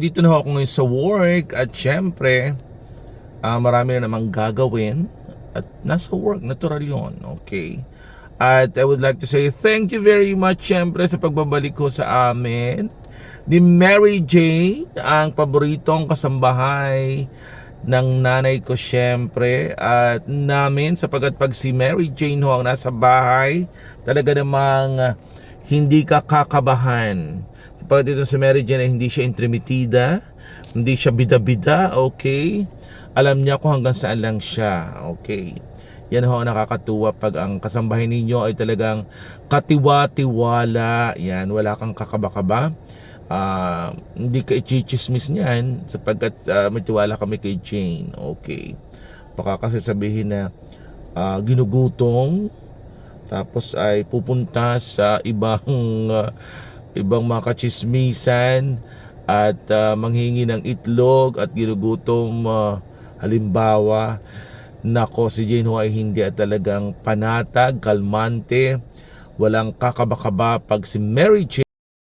Dito na ako ngayon sa work at syempre, ah, marami na namang gagawin at nasa work, natural yon okay. At I would like to say thank you very much syempre sa pagbabalik ko sa amin ni Mary Jane, ang paboritong kasambahay ng nanay ko syempre at namin sapagat pag si Mary Jane ho ang nasa bahay talaga namang ah, hindi ka kakabahan sapagat ito si Mary Jane hindi siya intrimitida hindi siya bida-bida okay alam niya kung hanggang saan lang siya okay yan ho nakakatuwa pag ang kasambahay ninyo ay talagang katiwa-tiwala yan wala kang kakaba-kaba Ah, hindi ka ichichismis niyan sapagkat uh, matiwala kami kay Jane. Okay. Baka kasi sabihin na ah, ginugutong tapos ay pupunta sa ibang ah, ibang mga kachismisan at ah, manghingi ng itlog at ginugutom ah, halimbawa nako si Jane ho ay hindi at talagang panatag, kalmante, walang kakaba-kaba pag si Mary Jane